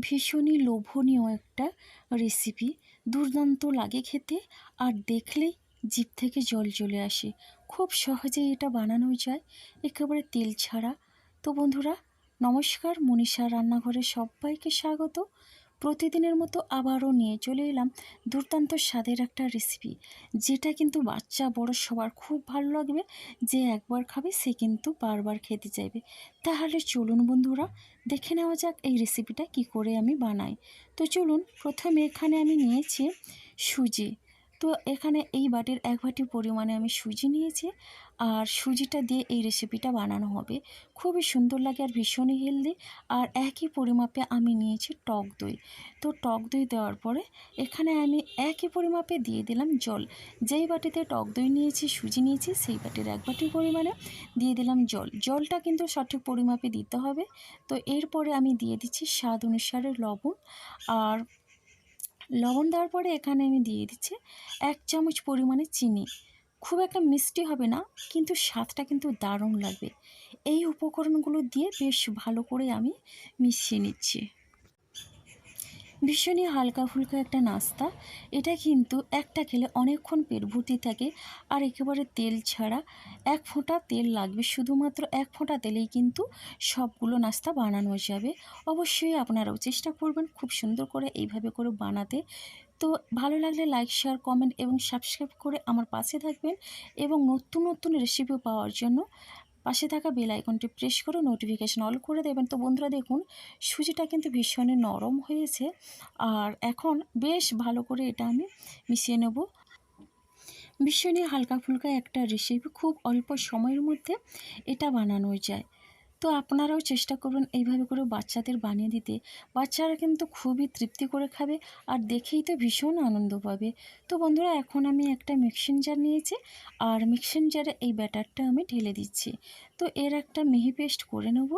ভীষণই লোভনীয় একটা রেসিপি দুর্দান্ত লাগে খেতে, আর দেখলেই জিভ থেকে জল চলে আসে। খুব সহজেই এটা বানানো যায়, একেবারে তেল ছাড়া। তো বন্ধুরা, নমস্কার মনীষা রান্নাঘরে সবাইকে স্বাগত। প্রতিদিনের মতো আবারও নিয়ে চলে এলাম দুর্দান্ত স্বাদের একটা রেসিপি যেটা কিন্তু বাচ্চা বড় সবার খুব ভালো লাগবে, যে একবার খাবে সে কিন্তু বারবার খেতে চাইবে। তাহলে চলুন বন্ধুরা, দেখে নেওয়া যাক এই রেসিপিটা কি করে আমি বানাই। তো চলুন, প্রথমে এখানে আমি নিয়েছি সুজি। তো এখানে এই বাটির এক বাটি পরিমাণে আমি সুজি নিয়েছি আর সুজিটা দিয়ে এই রেসিপিটা বানানো হবে। খুবই সুন্দর লাগে আর ভীষণই হেলদি আর একই পরিমাপে আমি নিয়েছি টক দই। তো টক দই দেওয়ার পরে এখানে আমি একই পরিমাপে দিয়ে দিলাম জল। যেই বাটিতে টক দই নিয়েছি, সুজি নিয়েছি, সেই বাটির এক বাটি পরিমাণে দিয়ে দিলাম জল। জলটা কিন্তু সঠিক পরিমাপে দিতে হবে। তো এরপরে আমি দিয়ে দিচ্ছি স্বাদ অনুসারে লবণ আর লবণ দেওয়ার পরে এখানে আমি দিয়ে দিচ্ছি এক চামচ পরিমাণে চিনি। খুব একটা মিষ্টি হবে না, কিন্তু স্বাদটা কিন্তু দারুণ লাগবে। এই উপকরণগুলো দিয়ে বেশ ভালো করে আমি মিশিয়ে নিচ্ছি। ভীষণই হালকা ফুলকা একটা নাস্তা। এটা কিন্তু একটা খেলে অনেকক্ষণ পেট ভর্তি থাকে আর একেবারে তেল ছাড়া এক ফোঁটা তেল লাগবে। শুধুমাত্র এক ফোঁটা তেলেই কিন্তু সবগুলো নাস্তা বানানো যাবে। অবশ্যই আপনারাও চেষ্টা করবেন খুব সুন্দর করে এইভাবে করে বানাতে। তো ভালো লাগলে লাইক, শেয়ার, কমেন্ট এবং সাবস্ক্রাইব করে আমার পাশে থাকবেন এবং নতুন নতুন রেসিপি পাওয়ার জন্য পাশে থাকা বেল আইকনটি প্রেস করে নোটিফিকেশান অল করে দেবেন। তো বন্ধুরা দেখুন সুজিটা কিন্তু ভীষণই নরম হয়েছে। আর এখন বেশ ভালো করে এটা আমি মিশিয়ে নেব। ভীষণই হালকা ফুলকা একটা রেসিপি খুব অল্প সময়ের মধ্যে এটা বানানো যায়। তো আপনারাও চেষ্টা করুন এইভাবে করে বাচ্চাদের বানিয়ে দিতে। বাচ্চারা কিন্তু খুবই তৃপ্তি করে খাবে আর দেখেই তো ভীষণ আনন্দ পাবে। তো বন্ধুরা, এখন আমি একটা মিক্সিং জার নিয়েছি আর মিক্সিং জারে এই ব্যাটারটা আমি ঢেলে দিচ্ছি। তো এর একটা মিহি পেস্ট করে নেব।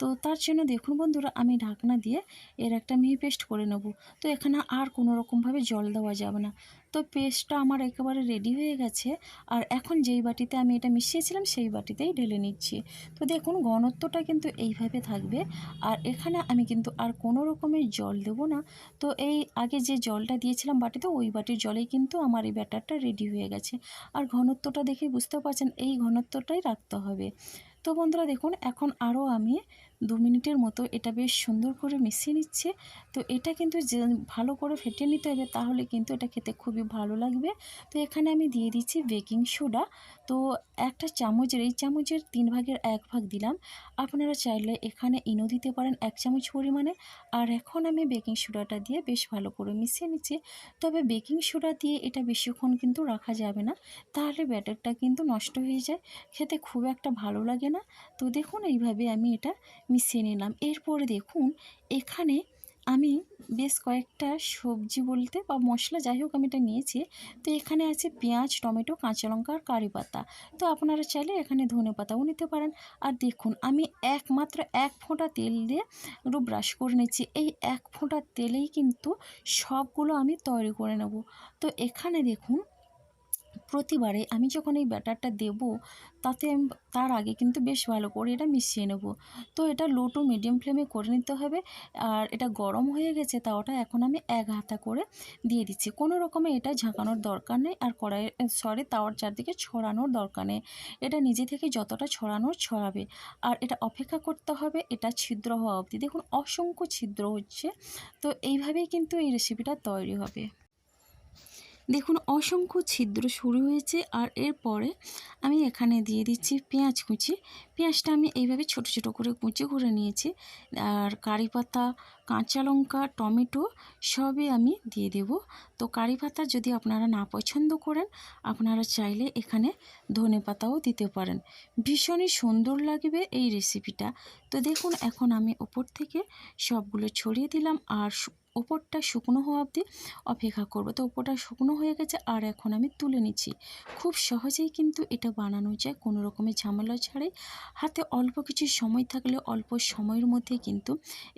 তো তার জন্য দেখুন বন্ধুরা, আমি ঢাকনা দিয়ে এর একটা মিহি পেস্ট করে নেব। তো এখানে আর কোনো রকমভাবে জল দেওয়া যাবে না। তো পেস্টটা আমার একেবারে রেডি হয়ে গেছে। আর এখন যেই বাটিতে আমি এটা মিশিয়েছিলাম, সেই বাটিতেই ঢেলে নিচ্ছি। তো দেখুন ঘনত্বটা কিন্তু এইভাবে থাকবে। আর এখানে আমি কিন্তু আর কোনো রকমের জল দেবো না। তো এই আগে যে জলটা দিয়েছিলাম বাটিতে, ওই বাটির জলেই কিন্তু আমার এই ব্যাটারটা রেডি হয়ে গেছে। আর ঘনত্বটা দেখে বুঝতে পারছেন, এই ঘনত্বটাই রাখতে হবে। তো বন্ধুরা দেখুন, এখন আরও আমি দু মিনিটের মতো এটা বেশ সুন্দর করে মিশিয়ে নিচ্ছে। তো এটা কিন্তু যে ভালো করে ফেটে নিতে হবে তাহলে কিন্তু এটা খেতে খুবই ভালো লাগবে। তো এখানে আমি দিয়ে দিচ্ছি বেকিং সোডা। তো একটা চামচের, এই চামচের তিন ভাগের এক ভাগ দিলাম। আপনারা চাইলে এখানে ইনো দিতে পারেন এক চামচ পরিমাণে। আর এখন আমি বেকিং সোডাটা দিয়ে বেশ ভালো করে মিশিয়ে নিচ্ছি। তবে বেকিং সোডা দিয়ে এটা বেশিক্ষণ কিন্তু রাখা যাবে না। তাহলে ব্যাটারটা কিন্তু নষ্ট হয়ে যায়। খেতে খুব একটা ভালো লাগে না। তো দেখুন, এইভাবে আমি এটা মিশিয়ে নিলাম। এরপরে দেখুন, এখানে আমি বেশ কয়েকটা সবজি বলতে বা মশলা, যাই হোক আমি এটা নিয়েছি। তো এখানে আছে পেঁয়াজ, টমেটো, কাঁচা লঙ্কা আর কারি পাতা। তো আপনারা চাইলে এখানে ধনে পাতাও নিতে পারেন। আর দেখুন, আমি একমাত্র এক ফোঁটা তেল দিয়ে একটু ব্রাশ করে নিচ্ছি। এই এক ফোঁটা তেলেই কিন্তু সবগুলো আমি তৈরি করে নেব। তো এখানে দেখুন প্রতিবারে আমি যখন এই ব্যাটারটা দেব, তাতে তার আগে কিন্তু বেশ ভালো করে এটা মিশিয়ে নেব। তো এটা লো টু মিডিয়াম ফ্লেমে করে নিতে হবে। আর এটা গরম হয়ে গেছে, তা ওটা এখন আমি এক হাতা করে দিয়ে দিচ্ছি। কোনো রকমে এটা ঝাঁকানোর দরকার নেই, আর কড়াই সরি তাওয়ার চারদিকে ছড়ানোর দরকার নেই। এটা নিজে থেকে যতটা ছড়ানোর ছড়াবে। আর এটা অপেক্ষা করতে হবে, এটা ছিদ্র হওয়া অবধি। দেখুন, অসংখ্য ছিদ্র হচ্ছে। তো এইভাবেই কিন্তু এই রেসিপিটা তৈরি হবে। দেখুন, অসংখ্য ছিদ্র শুরু হয়েছে আর এরপরে আমি এখানে দিয়ে দিচ্ছি পেঁয়াজ কুচি। পেঁয়াজটা আমি এইভাবে ছোট ছোট করে কুচি করে নিয়েছি। আর কারি পাতা, কাঁচা লঙ্কা, টমেটো সবই আমি দিয়ে দেব। তো কারি পাতা যদি আপনারা না পছন্দ করেন, আপনারা চাইলে এখানে ধনে পাতাও দিতে পারেন। ভীষণই সুন্দর লাগবে এই রেসিপিটা তো দেখুন, এখন আমি ওপর থেকে সবগুলো ছড়িয়ে দিলাম আর ওপরটা শুকনো হওয়া অবধি অপেক্ষা করব। তো ওপরটা শুকনো হয়ে গেছে আর এখন আমি তুলে নিচ্ছি। খুব সহজেই কিন্তু এটা বানানো যায়, কোনো রকমের ঝামেলা ছাড়াই। হাতে অল্প কিছু সময় থাকলে অল্প সময়ের মধ্যে কিন্তু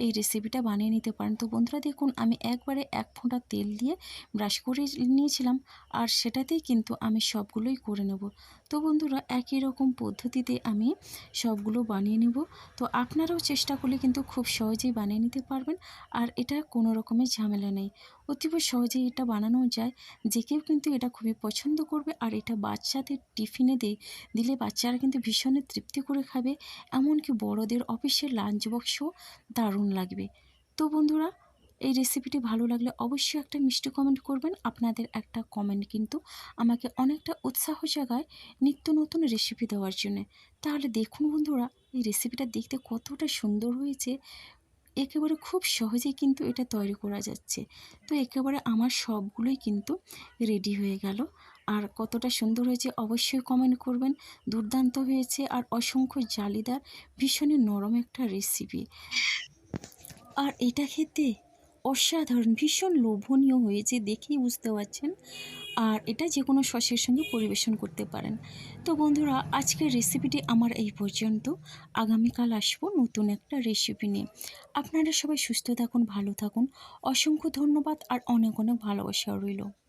এই রেসিপিটা বানিয়ে নিতে পারেন। তো বন্ধুরা দেখুন, আমি একবারে এক ফোঁটা তেল দিয়ে ব্রাশ করে নিয়েছিলাম আর সেটাতেই কিন্তু আমি সবগুলোই করে নেব। তো বন্ধুরা একই রকম পদ্ধতিতে আমি সবগুলো বানিয়ে নেব। তো আপনারাও চেষ্টা করলে কিন্তু খুব সহজেই বানিয়ে নিতে পারবেন। আর এটা কোনো রকমের ঝামেলা নেই। অতীব সহজেই এটা বানানো যায়। যে কেউ কিন্তু এটা খুবই পছন্দ করবে আর এটা বাচ্চাদের টিফিনে দিয়ে দিলে বাচ্চারা কিন্তু ভীষণ তৃপ্তি করে খাবে। এমনকি বড়দের অফিসের লাঞ্চ বক্সও দারুণ লাগবে। তো বন্ধুরা, এই রেসিপিটি ভালো লাগলে অবশ্যই একটা মিষ্টি কমেন্ট করবেন। আপনাদের একটা কমেন্ট কিন্তু আমাকে অনেকটা উৎসাহ জাগায় নিত্য নতুন রেসিপি দেওয়ার জন্যে। তাহলে দেখুন বন্ধুরা, এই রেসিপিটা দেখতে কতটা সুন্দর হয়েছে। একেবারে খুব সহজেই কিন্তু এটা তৈরি করা যাচ্ছে। তো একেবারে আমার সবগুলোই কিন্তু রেডি হয়ে গেল। আর কতটা সুন্দর হয়েছে অবশ্যই কমেন্ট করবেন। দুর্দান্ত হয়েছে আর অসংখ্য জালিদার, ভীষণই নরম একটা রেসিপি আর এটা খেতে অসাধারণ, ভীষণ লোভনীয় হয়েছে দেখেই বুঝতে পারছেন। আর এটা যে কোনো সসের সঙ্গে পরিবেশন করতে পারেন। তো বন্ধুরা, আজকের রেসিপিটি আমার এই পর্যন্ত। আগামীকাল আসব নতুন একটা রেসিপি নিয়ে। আপনারা সবাই সুস্থ থাকুন, ভালো থাকুন। অসংখ্য ধন্যবাদ আর অনেক অনেক ভালোবাসা রইল।